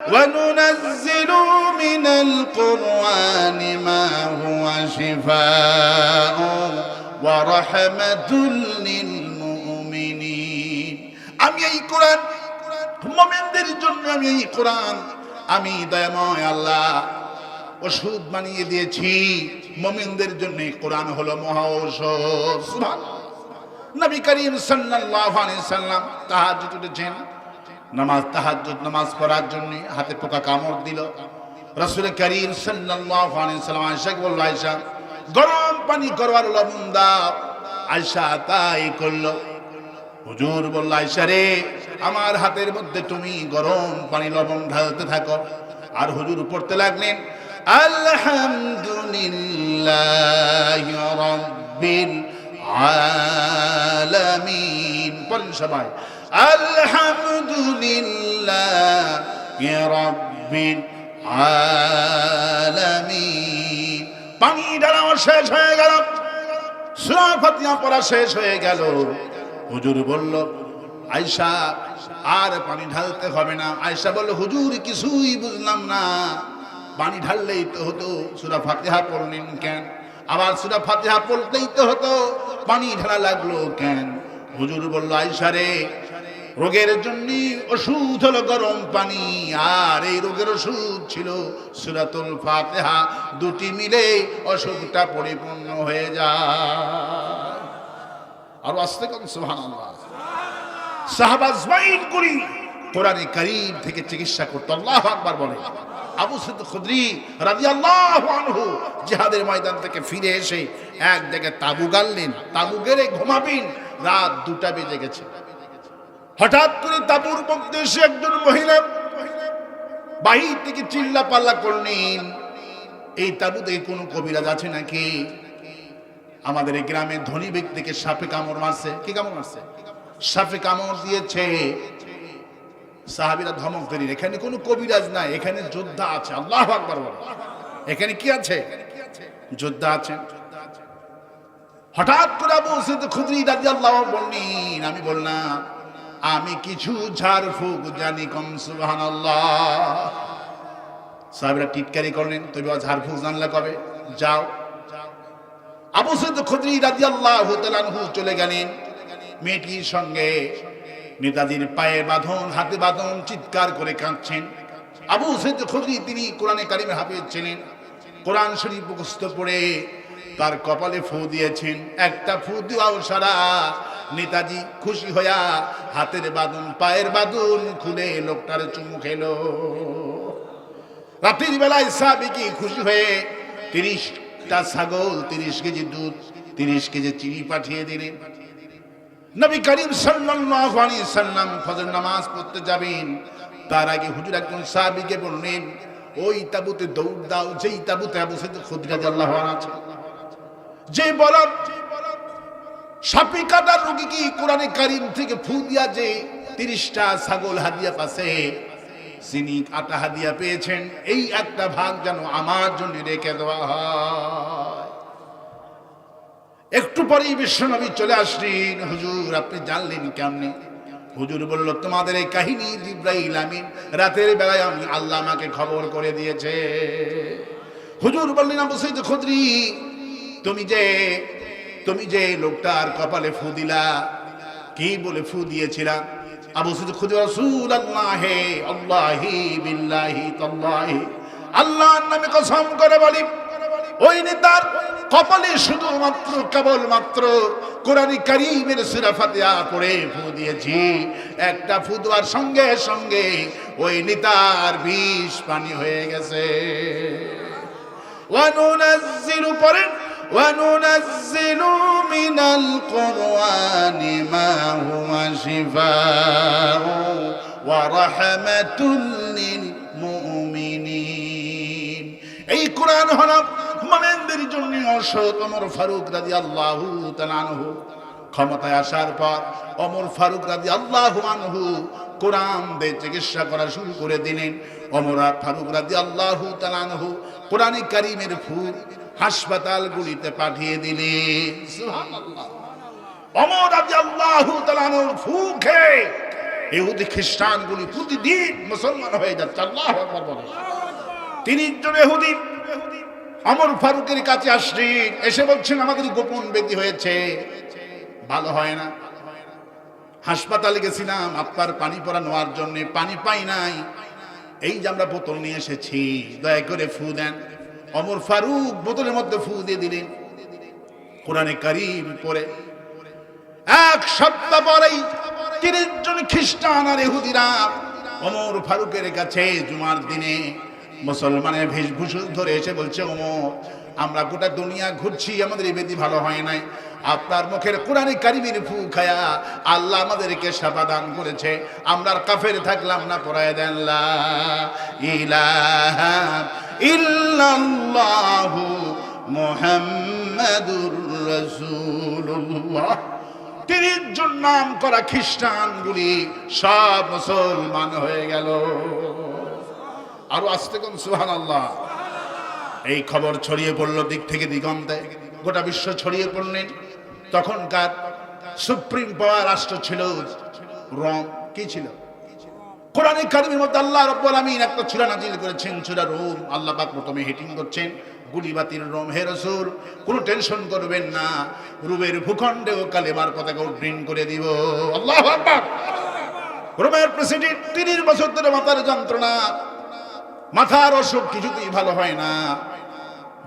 وننزل من القرآن ما هو شفاء ورحمة للمؤمنين আমি এই কোরআন মোমেনদের জন্য আমি এই কোরআন আমি দয়াময় আল্লাহ ওষুধ বানিয়ে দিয়েছি মোমিনদের জন্য এই কোরআন হলো মহা ঔষধ সুবহানাল্লাহ। নবী করিম সাল্লাল্লাহু আলাইহি সাল্লাম তাহাজ্জুদ উঠেছেন নামাজ তাহাজ্জুদ, নামাজ পড়ার জন্য হাতে পোকা কামড় দিল। রসুল করিম সাল্লাম আয়েশা গরম পানি করবার লবণ দাও। আয়েশা তাই করল। হুজুর বলল, আয়েশা রে, আমার হাতের মধ্যে তুমি গরম পানি লবণ ঢালতে থাকো। আর হুজুর পড়তে লাগলেন, আলহামদুলিল্লাহি আলামিন। পড়েন সবাই। আলহামদুলিল্লাহি রাব্বিল আলামিন। পানি ঢালা শেষ হয়ে গেল। সূরা ফাতিহা পড়া শেষ হয়ে গেল। হুজুর বলল আয়সা আর পানি ঢালতে হবে না। আয়সা বলল, হুজুর, কিছুই বুঝলাম না। পানি ঢাললেই তো হতো, সুরা ফাতিহা পড়লেন কেন? আবার সুরা ফাতিহা পড়তেই তো হতো, পানি ঢালা লাগল কেন? হুজুর বলল আয়সা রে রোগের জন্য ওষুধ হলো গরম পানি, আর এই রোগের ওষুধ ছিল সুরাতুল ফাতিহা। দুটি মিলে অসুখটা পরিপূর্ণ হয়ে যায়। আর আসতে কম, সুবহানাল্লাহ। সাহাবা জমাইন করি, কোরআনে কারীম থেকে চিকিৎসা করতো আল্লাহ আকবার বলে। আবু সিদ্দিক খুদরি রাদিয়াল্লাহু আনহু জিহাদের ময়দান থেকে ফিরে এসে এক জায়গায় তাবু গাললেন, তাবু গেড়ে ঘুমাবেন, রাত দুটা বেজে গেছে। হঠাৎ করে তাবুর মধ্যে এসে একজন মহিলা বাহির থেকে চিল্লা পাল্লা করলেন, এই তাবুতে কোনো কবিরাজ আছে নাকি? আমাদের এই গ্রামে ধনী ব্যক্তিকে সাপে কামড় মারছে। কি কামড় মারছে? সাপে কামড় দিয়েছে। সাহাবিরা ধমক দিলেন, এখানে কোনো কবিরাজ নাই, এখানে যোদ্ধা আছে। আল্লাহ আকবার এখানে কি আছে? যোদ্ধা আছে। হঠাৎ করে আবু সিদ খুদরি রাদিয়াল্লাহু বললেন, আমি বললাম আমি কিছু ঝাড় ফুক জানি কম, সুবহানাল্লাহ। সাহাবিরা টিটকারি করলেন তুমি ঝাড় ফুক জানলে কবে? যাও। আবু সৈয়দ খুদরি রাদিয়াল্লাহু তাআলাহু চলে গেলেন। মেয়েটির সঙ্গে নেতাজির পায়ে বাঁধন, হাতে বাঁধন চিৎকার করে কাঁদছেন। আবু সৈয়দ খুদরি, তিনি কোরআনে কারিমে হাফেজ ছিলেন। কোরআন শরীফ মুখস্থ পড়ে তার কপালে ফু দিয়েছেন। একটা ফু দেওয়াও সারা। নেতাজি খুশি হইয়া হাতের বাঁধন পায়ের বাঁধন খুলে লোকটার চুমু খেলো। রাতের বেলায় সাবিকি খুশি হয়ে তিরিশটা ছাগল, তিরিশ কেজি দুধ, তিরিশ কেজি চিনি পাঠিয়ে দিলেন। নবী করিম সাল্লাল্লাহু আলাইহি সাল্লাম ফজর নামাজ পড়তে যাবেন। তার আগে হুজুর একজন সাহাবীকে বললেন, ওই তাবুতে দৌড় দাও, যেই তাবুতে আবু সাইদ খুদরি রাদিয়াল্লাহু আনহু আছে। যে বলদ সাপে কাটার রোগী কি কোরআনে কারিম থেকে ফু দিয়া যে তিরিশটা ছাগল হাদিয়া পাশে চিনি আটা হাদিয়া পেয়েছেন, এই একটা ভাগ যেন আমার জন্য রেখে দেওয়া হয়। একটু পরেই বিশ্বনবী চলে আসলেন। হুজুর, আপনি জানলেন কেমনি? হুজুর বলল, তোমাদের এই কাহিনী জিব্রাইল আমিন, রাতের বেলায় আমি আল্লাহ আমাকে খবর করে দিয়েছে। হুজুর বললেন, আবু সৈদ খুদরি তুমি যে তুমি যে লোকটার কপালে ফু দিলা, কি বলে ফু দিয়েছিলা? আবু সুদ খুদ রাসূল আল্লাহে আল্লাহি বিল্লাহি তাল্লাহি। আল্লাহর নামে কসম করে বলি, ওই নেতার কপালে শুধুমাত্র কেবল মাত্র কোরআন কারিমের সিরাফাতিয়া করে ফু দিয়েছি। একটা ফু দেওয়ার সঙ্গে সঙ্গে ওই নেতার বিষ পানি হয়ে গেছে। ওয়ানুনাজ্জিলু পরেন وننزل من القرآن ما هو شفاء ورحمة للمؤمنين এই কোরআন হল মোমেনদের জন্য অসৎ ওমর ফারুক রাজি আল্লাহ তালানহু ক্ষমতায় আসার পর অমর ফারুক রাজি আল্লাহ আনহু কোরআন দিয়ে চিকিৎসা করা শুরু করে দিলেন অমর ফারুক রাজি আল্লাহ তালানহু কোরআনে কারিমের ফুল হাসপাতালগুলিতে পাঠিয়ে সুবহানাল্লাহ। অমর ফু খ্রিস্টানগুলি প্রতিদিন মুসলমান হয়ে যাচ্ছে অমর ফারুকের কাছে এসে বলছেন, আমাদের গোপন হয়েছে। ভালো হয় না। হাসপাতালে গেছিলাম, আপনার পানি পরা নেওয়ার জন্য পানি পাই নাই। এই যে আমরা বোতল নিয়ে এসেছি, দয়া করে ফু দেন। অমর ফারুক বোতলের মধ্যে ফু দিয়ে দিলেন। কোরআনে কারিম পরে এক সপ্তাহ পরেই তিরিশ জন খ্রিস্টান আর এহুদিরা অমর ফারুকের কাছে জুমার দিনে মুসলমানের বেশভূষণ ধরে এসে বলছে, অমর, আমরা গোটা দুনিয়া ঘুরছি, আমাদের বেদি ভালো হয় নাই। আপনার মুখের কোরআনে কারিমের ফু খায়া আল্লাহ আমাদেরকে সাবাদান করেছে। আমরা কাফের থাকলাম না, পড়ায় দেন ইলাহা ইল্লাল্লাহু মুহাম্মাদুর রাসূলুল্লাহ। তিরিশ নাম করা খ্রিস্টানগুলি সব মুসলমান হয়ে গেল। আরও আসতে কোন সুহান আল্লাহ এই খবর ছড়িয়ে পড়ল দিক থেকে দিগন্তে। গোটা বিশ্ব ছড়িয়ে পড়লেন। তখনকার সুপ্রিম পাওয়ার রাষ্ট্র ছিল রোম। কি ছিল? কোরআনে কারিমের মধ্যে আল্লাহ রব্বুল আমিন একটা চূড়া নাজিল করেছেন চূড়া রোম। আল্লাহ পাক প্রথমে হিটিং করছেন গুলিবাতির রোম, হে রসুল, কোনো টেনশন করবেন না রুবের ভূখণ্ডেও কালেমার পতাকা উড্ডীন করে দিব। আল্লাহ আকবার। রোমের প্রেসিডেন্ট তিরিশ বছর ধরে মাথার যন্ত্রণা, মাথার অসুখ কিছুতেই ভালো হয় না।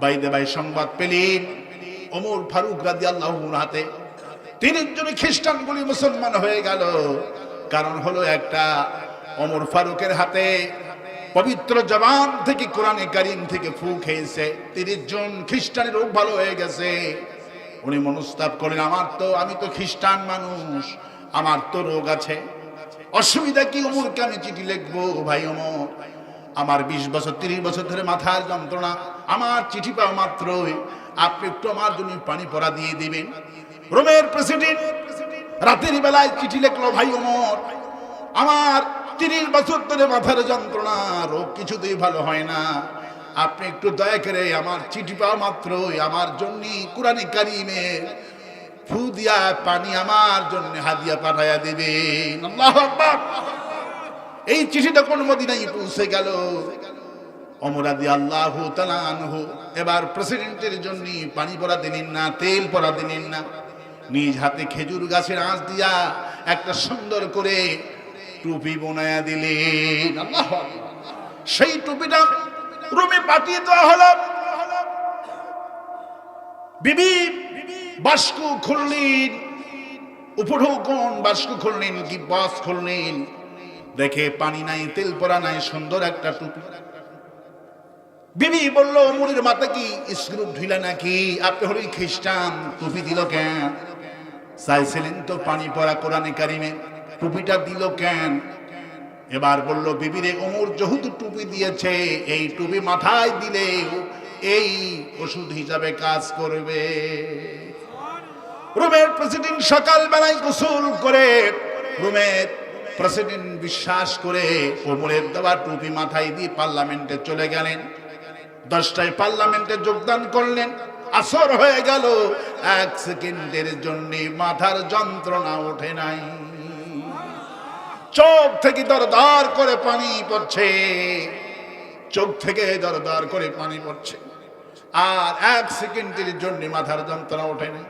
বাইদে বাই সংবাদ পেলেন, ওমর ফারুক রাদি আল্লাহ হাতে। তিরিশ জন খ্রিস্টানগুলি মুসলমান হয়ে গেল। কারণ হলো একটা ওমর ফারুকের হাতে পবিত্র জবান থেকে কোরআনে কারিম থেকে ফু খেয়েছে। তিরিশ জন খ্রিস্টানের রোগ ভালো হয়ে গেছে। উনি মনস্তাপ করেন আমার তো, আমি তো খ্রিস্টান মানুষ, আমার তো রোগ আছে। অসুবিধা কি অমরকে আমি চিঠি লিখব? ভাই অমর আমার বিশ বছর, তিরিশ বছর ধরে মাথার যন্ত্রণা, আমার চিঠি পাওয়া মাত্রই আপনি একটু আমার জন্য পানি পরা দিয়ে দিবেন। রোমের প্রেসিডেন্ট রাতের বেলায় চিঠি লিখলো, ভাই অমর আমার তিরিশ বছর ধরে মাথার যন্ত্রণা, রোগ কিছুতেই ভালো হয় না। আপনি একটু দয়া করে আমার চিঠি পাওয়া মাত্রই আমার জন্য কোরআনে কারিমে ফু দিয়া পানি আমার জন্য হাদিয়া পাঠাইয়া দেবে এই চিঠিটা কোন মদিনায় পৌঁছে গেল? অমরাদি আল্লাহ তালানহ এবার প্রেসিডেন্টের জন্য পানি পরা দিলেন না, তেল পরা দিলেন না। নিজ হাতে খেজুর গাছের আঁচ দিয়া একটা সুন্দর করে টুপি বোনায়া আল্লাহ সেই টুপিটা রুমে পাঠিয়ে দেওয়া হলো। বিবি বাস্ক খুললেন, উপঢৌকন বাস্ক খুললেন কি বাস খুললেন। দেখে পানি নাই, তেল পরা নাই, সুন্দর একটা টুপি। বিবি বলল, মুড়ির মাথা কি স্ক্রুপ ঢিলা নাকি? আপনি হলেন খ্রিস্টান, টুপি দিল কেন? চাইছিলেন তো পানি পরা কোরআনে কারিমে। টুপিটা দিল কেন? এবার বলল, বিবিরে ওমর যেহেতু টুপি দিয়েছে, এই টুপি মাথায় দিলে এই ওষুধ হিসাবে কাজ করবে। রুমের প্রেসিডেন্ট সকাল বেলায় গোসল করে রুমের প্রেসিডেন্ট বিশ্বাস করে ওমরের দেওয়া টুপি মাথায় দিয়ে পার্লামেন্টে চলে গেলেন। দশটায় পার্লামেন্টে যোগদান করলেন। আসর হয়ে গেল। এক সেকেন্ডের জন্য মাথার যন্ত্রণা ওঠে নাই। চোখ থেকে দরদার করে পানি পড়ছে। চোখ থেকে দরদার করে পানি পড়ছে। আর এক সেকেন্ডের জন্য মাথার যন্ত্রণা ওঠেনি।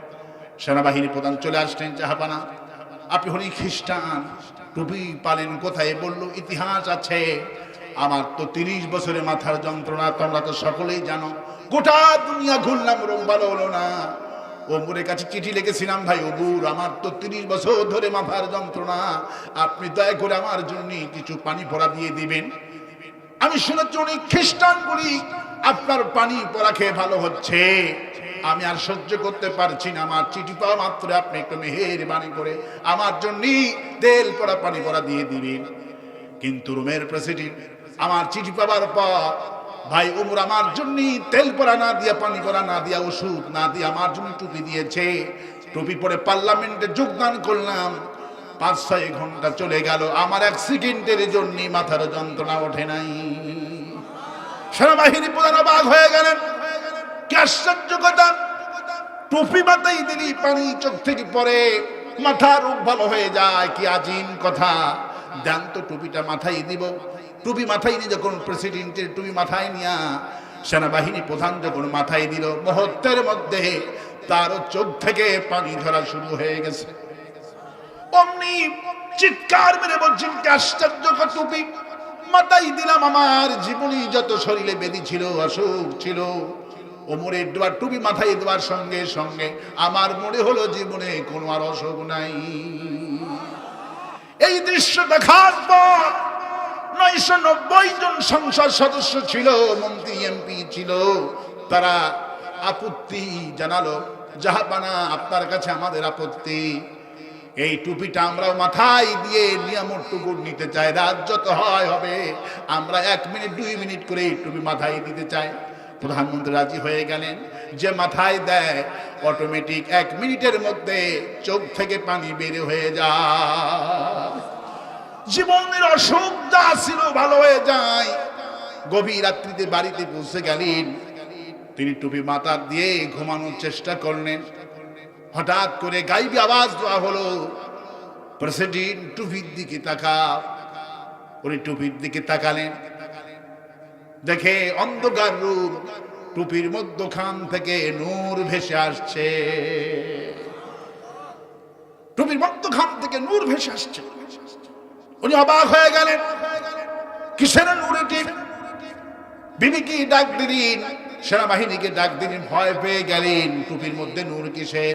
সেনাবাহিনী প্রধান চলে আসলেন জাহাপানা। আপনি হলি খ্রিস্টান। টুপি পালেন কোথায় বলল, ইতিহাস আছে। আমার তো তিরিশ বছরে মাথার যন্ত্রণা, তোমরা তো সকলেই জানো। গোটা দুনিয়া ঘুরলাম রোগ ভালো হলো না। ওমরের কাছে চিঠি লিখেছিলাম, ভাই ওবুর আমার তো তিরিশ বছর ধরে মাথার যন্ত্রণা। আপনি দয়া করে আমার জন্য কিছু পানি ভরা দিয়ে দিবেন। আমি শুনেছি উনি খ্রিস্টান বলি, আপনার পানি পরা খেয়ে ভালো হচ্ছে। আমি আর সহ্য করতে পারছি না। আমার চিঠি পাওয়া মাত্র আপনি একটু মেহের বাণী করে আমার জন্য তেল পরা পানি পরা দিয়ে দিবেন। কিন্তু রুমের প্রেসিডেন্ট আমার চিঠি পাওয়ার পর ভাই উমর আমার জন্য তেল পরা না দিয়া, পানি পরা না দিয়া, ওষুধ না দিয়া আমার জন্য টুপি দিয়েছে। টুপি পরে পার্লামেন্টে যোগদান করলাম। পাঁচ, ছয় ঘণ্টা চলে গেল। আমার এক সেকেন্ডের জন্য মাথার যন্ত্রণা ওঠে নাই। সেনাবাহিনী প্রধান অবাক হয়ে গেলেন। কি টুপি মাথায় দিলি, পানি চোখ থেকে পরে মাথা রোগ ভালো হয়ে যায়, কি আজিম কথা। তো টুপিটা মাথায় দিব। টুপি মাথায় নিয়ে যখন প্রেসিডেন্টের টুপি মাথায় নিয়া সেনাবাহিনী প্রধান যখন মাথায় দিল, মুহূর্তের মধ্যে তার চোখ থেকে পানি ধরা শুরু হয়ে গেছে। অমনি চিৎকার মেরে বলছেন, কি আশ্চর্য টুপি? মাথায় দিলাম আমার, জীবনী যত শরীরে বেদি ছিল, অসুখ ছিল। ওমরের দেওয়ার টুপি মাথায় দেওয়ার সঙ্গে সঙ্গে আমার মনে হলো, জীবনে কোনো আর অসুখ নাই। এই দৃশ্য দেখার পর নয়শো নব্বই জন সংসদ সদস্য ছিল, মন্ত্রী, এমপি ছিল। তারা আপত্তি জানালো জাহাপানা আপনার কাছে আমাদের আপত্তি। এই টুপিটা আমরা মাথায় দিয়ে নিয়ামত টুকুর নিতে চাই, রাত যত হয় হবে, আমরা এক মিনিট, দুই মিনিট করে এই টুপি মাথায় দিতে চাই। প্রধানমন্ত্রী রাজি হয়ে গেলেন। যে মাথায় দেয় অটোমেটিক এক মিনিটের মধ্যে চোখ থেকে পানি বের হয়ে যায়। জীবনের অসুখ যা ছিল ভালো হয়ে যায়। গভীর রাত্রিতে বাড়িতে পৌঁছে গেলেন। তিনি টুপি মাথা দিয়ে ঘুমানোর চেষ্টা করলেন। হঠাৎ করে গাইবি আওয়াজ দেওয়া হলো, প্রেসিডেন্ট, টুপির দিকে তাকা উনি টুপির দিকে তাকালেন। দেখে অন্ধকার রূপ। টুপির মধ্যখান থেকে নূর ভেসে আসছে। টুপির মধ্যখান থেকে নূর ভেসে আসছে। উনি অবাক হয়ে গেলেন। কিসের নূর এটি? বিবিকে ডাক দিলেন, সেনাবাহিনীকে ডাক দিলেন, ভয় পেয়ে গেলেন। টুপির মধ্যে নূর কিসের?